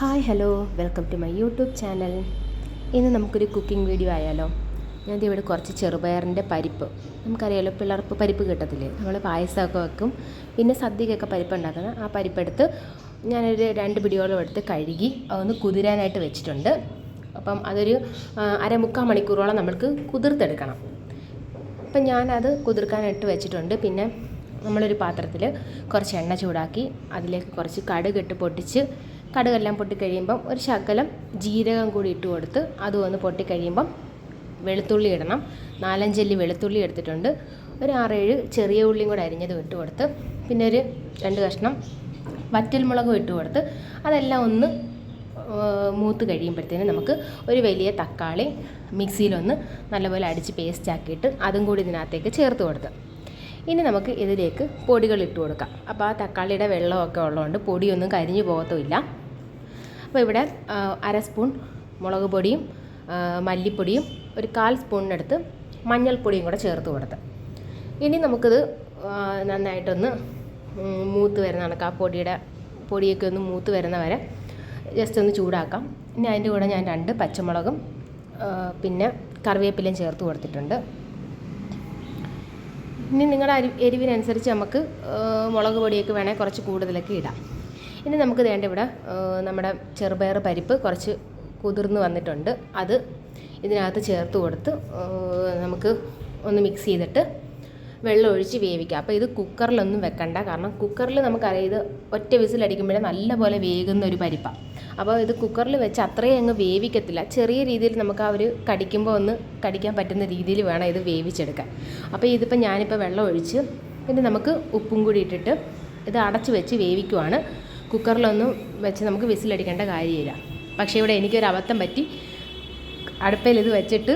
Hi hello welcome to my YouTube channel ഇന്ന് നമുക്കൊരു cooking video ആയാലോ? ദേ ഇവിടെ കുറച്ച് ചെറുപയറിന്റെ പരിപ്പ്. നമുക്കറിയാലോ പിളർപ്പ് പരിപ്പ് കിട്ടത്തില്ലേ? നമ്മൾ പായസമൊക്കെ വെക്കും. പിന്നെ സദ്യക്കൊക്കെ പരിപ്പ് ഉണ്ടാക്കുന്ന ആ പരിപ്പെടുത്ത് ഞാനൊരു രണ്ട് പിടിയോളം എടുത്ത് കഴുകി അതൊന്ന് കുതിരാനായിട്ട് വെച്ചിട്ടുണ്ട്. അപ്പം അതൊരു അരമുക്കാൽ മണിക്കൂറോളം നമ്മൾക്ക് കുതിർത്തെടുക്കണം. അപ്പം ഞാനത് കുതിർക്കാനായിട്ട് വെച്ചിട്ടുണ്ട്. പിന്നെ നമ്മളൊരു പാത്രത്തിൽ കുറച്ച് എണ്ണ ചൂടാക്കി അതിലേക്ക് കുറച്ച് കടുക് ഇട്ട് പൊട്ടിച്ച് കടുകെല്ലാം പൊട്ടിക്കഴിയുമ്പം ഒരു ശകലം ജീരകം കൂടി ഇട്ട് കൊടുത്ത് അതും ഒന്ന് പൊട്ടിക്കഴിയുമ്പം വെളുത്തുള്ളി ഇടണം. നാലഞ്ചല്ലി വെളുത്തുള്ളി എടുത്തിട്ടുണ്ട്. ഒരു ആറേഴ് ചെറിയ ഉള്ളിയും കൂടെ അരിഞ്ഞത് ഇട്ട് കൊടുത്ത് പിന്നെ ഒരു രണ്ട് കഷ്ണം വറ്റൽമുളകും ഇട്ട് കൊടുത്ത് അതെല്ലാം ഒന്ന് മൂത്ത് കഴിയുമ്പോഴത്തേനും നമുക്ക് ഒരു വലിയ തക്കാളി മിക്സിയിലൊന്ന് നല്ലപോലെ അടിച്ച് പേസ്റ്റ് ആക്കിയിട്ട് അതും കൂടി ഇതിനകത്തേക്ക് ചേർത്ത് കൊടുത്ത്. ഇനി നമുക്ക് ഇതിലേക്ക് പൊടികൾ ഇട്ട് കൊടുക്കാം. അപ്പോൾ ആ തക്കാളിയുടെ വെള്ളമൊക്കെ ഉള്ളതുകൊണ്ട് പൊടിയൊന്നും കരിഞ്ഞു പോകത്തുമില്ല. അപ്പോൾ ഇവിടെ അര സ്പൂൺ മുളക് പൊടിയും മല്ലിപ്പൊടിയും ഒരു കാൽ സ്പൂണിനടുത്ത് മഞ്ഞൾപ്പൊടിയും കൂടെ ചേർത്ത് കൊടുത്ത്. ഇനി നമുക്കിത് നന്നായിട്ടൊന്ന് മൂത്ത് വരുന്ന കണക്ക് ആ പൊടിയുടെ പൊടിയൊക്കെ ഒന്ന് മൂത്ത് വരുന്ന വരെ ജസ്റ്റ് ഒന്ന് ചൂടാക്കാം. ഇനി അതിന്റെ കൂടെ ഞാൻ രണ്ട് പച്ചമുളകും പിന്നെ കറിവേപ്പിലയും ചേർത്ത് കൊടുത്തിട്ടുണ്ട്. ഇനി നിങ്ങളുടെ അരി എരിവിനനുസരിച്ച് നമുക്ക് മുളക് പൊടിയൊക്കെ വേണേൽ കുറച്ച് കൂടുതലൊക്കെ ഇടാം. ഇനി നമുക്ക് വേണ്ട ഇവിടെ നമ്മുടെ ചെറുപയർ പരിപ്പ് കുറച്ച് കുതിർന്ന് വന്നിട്ടുണ്ട്. അത് ഇതിനകത്ത് ചേർത്ത് കൊടുത്ത് നമുക്ക് ഒന്ന് മിക്സ് ചെയ്തിട്ട് വെള്ളം ഒഴിച്ച് വേവിക്കുക അപ്പോൾ ഇത് കുക്കറിലൊന്നും വെക്കണ്ട. കാരണം കുക്കറിൽ നമുക്കറിയാം ഇത് ഒറ്റ വിസിലടിക്കുമ്പോഴേ നല്ലപോലെ വേകുന്ന ഒരു പരിപ്പാണ് അപ്പോൾ ഇത് കുക്കറിൽ വെച്ച് അത്രയും അങ്ങ് വേവിക്കത്തില്ല. ചെറിയ രീതിയിൽ നമുക്ക് ആ ഒരു കടിക്കുമ്പോൾ ഒന്ന് കടിക്കാൻ പറ്റുന്ന രീതിയിൽ വേണം ഇത് വേവിച്ചെടുക്കാൻ. അപ്പോൾ ഇതിപ്പോൾ ഞാനിപ്പോൾ വെള്ളം ഒഴിച്ച് പിന്നെ നമുക്ക് ഉപ്പും കൂടി ഇട്ടിട്ട് ഇത് അടച്ച് വെച്ച് വേവിക്കുവാണ്. കുക്കറിലൊന്നും വെച്ച് നമുക്ക് വിസിലടിക്കേണ്ട കാര്യമില്ല. പക്ഷേ ഇവിടെ എനിക്കൊരു അബദ്ധം പറ്റി. അടുപ്പയിൽ ഇത് വെച്ചിട്ട്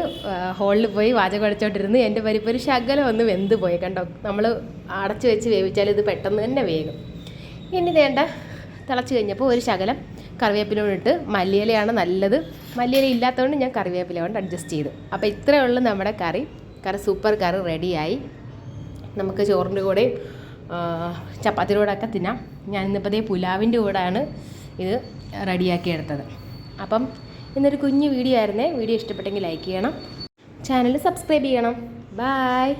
ഹോളിൽ പോയി വാചകം അടിച്ചോണ്ടിരുന്ന് എന്റെ പരിപ്പൊരു ശകലം ഒന്ന് വെന്ത് പോയി. കണ്ടോ? നമ്മൾ അടച്ച് വെച്ച് വേവിച്ചാൽ ഇത് പെട്ടെന്ന് തന്നെ വേകും. ഇനി വേണ്ട. തിളച്ച് കഴിഞ്ഞപ്പോൾ ഒരു ശകലം കറിവേപ്പിലോടിട്ട് മല്ലിയിലയാണ് നല്ലത്. മല്ലിയില ഇല്ലാത്തതുകൊണ്ട് ഞാൻ കറിവേപ്പില കൊണ്ട് അഡ്ജസ്റ്റ് ചെയ്തു. അപ്പോൾ ഇത്രയേ ഉള്ളൂ നമ്മുടെ കറി. കറി സൂപ്പർ കറി റെഡിയായി. നമുക്ക് ചോറിന്റെ കൂടെയും ചപ്പാത്തിയുടെ കൂടെ ഒക്കെ തിന്നാം. ഞാൻ ഇന്നിപ്പോൾ ദേ പുലാവിന്റെ കൂടെയാണ് ഇത് റെഡിയാക്കി എടുത്തത്. അപ്പം ഇന്നൊരു കുഞ്ഞു വീഡിയോ ആയിരുന്നേ. വീഡിയോ ഇഷ്ടപ്പെട്ടെങ്കിൽ ലൈക്ക് ചെയ്യണം. ചാനൽ സബ്സ്ക്രൈബ് ചെയ്യണം. ബായ്.